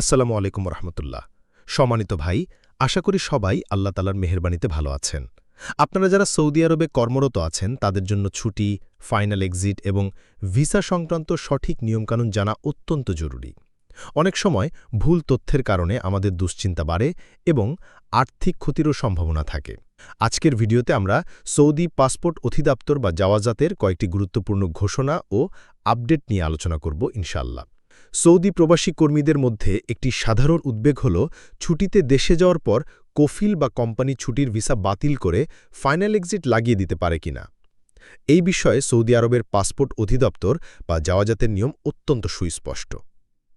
আসসালামু আলাইকুম রহমতুল্লাহ সম্মানিত ভাই, আশা করি সবাই আল্লাহ তালার মেহরবানিতে ভালো আছেন। আপনারা যারা সৌদি আরবে কর্মরত আছেন, তাদের জন্য ছুটি, ফাইনাল এক্সিট এবং ভিসা সংক্রান্ত সঠিক নিয়মকানুন জানা অত্যন্ত জরুরি। অনেক সময় ভুল তথ্যের কারণে আমাদের দুশ্চিন্তা বাড়ে এবং আর্থিক ক্ষতিরও সম্ভাবনা থাকে। আজকের ভিডিওতে আমরা সৌদি পাসপোর্ট অধিদপ্তর বা জাওয়াজাতের কয়েকটি গুরুত্বপূর্ণ ঘোষণা ও আপডেট নিয়ে আলোচনা করব ইনশাল্লাহ সৌদি প্রবাসী কর্মীদের মধ্যে একটি সাধারণ উদ্বেগ হল, ছুটিতে দেশে যাওয়ার পর কফিল বা কোম্পানি ছুটির ভিসা বাতিল করে ফাইনাল এক্সিট লাগিয়ে দিতে পারে কিনা এই বিষয়ে সৌদি আরবের পাসপোর্ট অধিদপ্তর বা যাওয়াজাতের নিয়ম অত্যন্ত সুস্পষ্ট।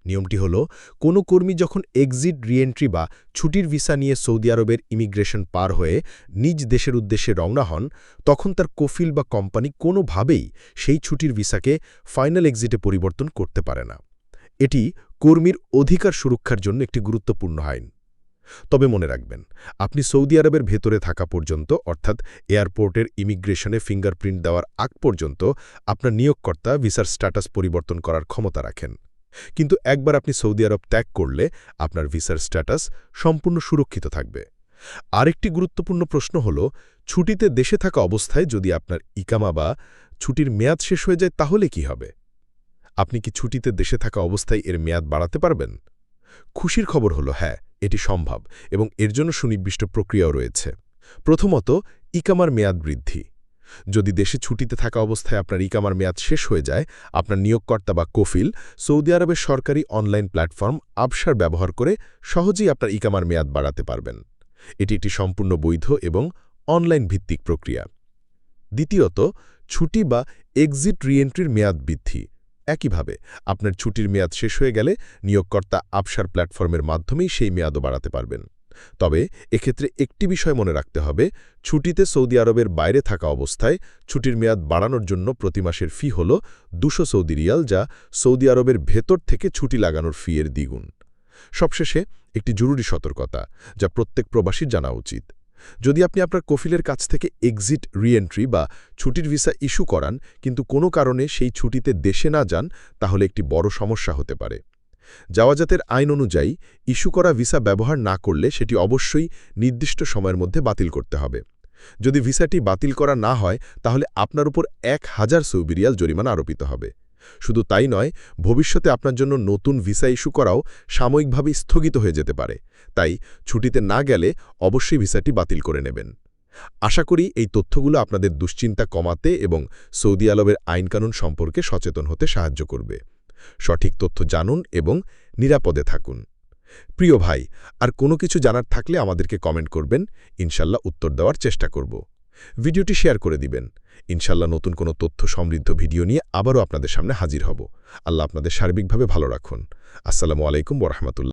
নিয়মটি হল, কোনো কর্মী যখন এক্সিট, রিএন্ট্রি বা ছুটির ভিসা নিয়ে সৌদি আরবের ইমিগ্রেশন পার হয়ে নিজ দেশের উদ্দেশ্যে রওনা হন, তখন তার কফিল বা কোম্পানি কোনোভাবেই সেই ছুটির ভিসাকে ফাইনাল এক্সিটে পরিবর্তন করতে পারে না। এটি কর্মীর অধিকার সুরক্ষার জন্য একটি গুরুত্বপূর্ণ আইন। তবে মনে রাখবেন, আপনি সৌদি আরবের ভেতরে থাকা পর্যন্ত, অর্থাৎ এয়ারপোর্টের ইমিগ্রেশনে ফিঙ্গারপ্রিন্ট দেওয়ার আগ পর্যন্ত আপনার নিয়োগকর্তা ভিসার স্ট্যাটাস পরিবর্তন করার ক্ষমতা রাখেন। কিন্তু একবার আপনি সৌদি আরব ত্যাগ করলে আপনার ভিসার স্ট্যাটাস সম্পূর্ণ সুরক্ষিত থাকবে। আরেকটি গুরুত্বপূর্ণ প্রশ্ন হল, ছুটিতে দেশে থাকা অবস্থায় যদি আপনার ইকামা বা ছুটির মেয়াদ শেষ হয়ে যায় তাহলে কি হবে? আপনি কি ছুটিতে দেশে থাকা অবস্থায় এর মেয়াদ বাড়াতে পারবেন? খুশির খবর হলো হ্যাঁ এটি সম্ভব এবং এর জন্য সুনির্দিষ্ট প্রক্রিয়াও রয়েছে। প্রথমত, ইকামার মেয়াদ বৃদ্ধি। যদি দেশে ছুটিতে থাকা অবস্থায় আপনার ইকামার মেয়াদ শেষ হয়ে যায়, আপনার নিয়োগকর্তা বা কফিল সৌদি আরবের সরকারি অনলাইন প্ল্যাটফর্ম আবসার ব্যবহার করে সহজেই আপনার ইকামার মেয়াদ বাড়াতে পারবেন। এটি একটি সম্পূর্ণ বৈধ এবং অনলাইন ভিত্তিক প্রক্রিয়া। দ্বিতীয়ত, ছুটি বা এক্সিট রিএন্ট্রির মেয়াদ বৃদ্ধি। একইভাবে, আপনার ছুটির মেয়াদ শেষ হয়ে গেলে নিয়োগকর্তা আপসার প্ল্যাটফর্মের মাধ্যমেই সেই মেয়াদও বাড়াতে পারবেন। তবে এক্ষেত্রে একটি বিষয় মনে রাখতে হবে, ছুটিতে সৌদি আরবের বাইরে থাকা অবস্থায় ছুটির মেয়াদ বাড়ানোর জন্য প্রতি মাসের ফি হল দুশো সৌদি রিয়াল যা সৌদি আরবের ভেতর থেকে ছুটি লাগানোর ফি এর দ্বিগুণ। সবশেষে একটি জরুরি সতর্কতা যা প্রত্যেক প্রবাসীর জানা উচিত। যদি আপনি আপনার কফিলের কাছ থেকে এক্সিট রিএন্ট্রি বা ছুটির ভিসা ইস্যু করান, কিন্তু কোনো কারণে সেই ছুটিতে দেশে না যান, তাহলে একটি বড় সমস্যা হতে পারে। যাওয়াজাতের আইন অনুযায়ী ইস্যু করা ভিসা ব্যবহার না করলে সেটি অবশ্যই নির্দিষ্ট সময়ের মধ্যে বাতিল করতে হবে। যদি ভিসাটি বাতিল করা না হয়, তাহলে আপনার উপর এক হাজার সৌবিরিয়াল জরিমানা আরোপিত হবে। শুধু তাই নয়, ভবিষ্যতে আপনার জন্য নতুন ভিসা ইস্যু করাও সাময়িকভাবে স্থগিত হয়ে যেতে পারে। তাই ছুটিতে না গেলে অবশ্যই ভিসাটি বাতিল করে নেবেন। আশা করি এই তথ্যগুলো আপনাদের দুশ্চিন্তা কমাতে এবং সৌদি আরবের আইনকানুন সম্পর্কে সচেতন হতে সাহায্য করবে। সঠিক তথ্য জানুন এবং নিরাপদে থাকুন। প্রিয় ভাই, আর কোনো কিছু জানার থাকলে আমাদেরকে কমেন্ট করবেন। ইনশাল্লাহ উত্তর দেওয়ার চেষ্টা করব। ভিডিওটি শেয়ার করে দিবেন। ইনশাল্লাহ নতুন কোনো তথ্য সমৃদ্ধ ভিডিও নিয়ে আবারও আপনাদের সামনে হাজির হব। আল্লাহ আপনাদের সার্বিকভাবে ভালো রাখুন। আসসালামু আলাইকুম বরহমতুল্লাহ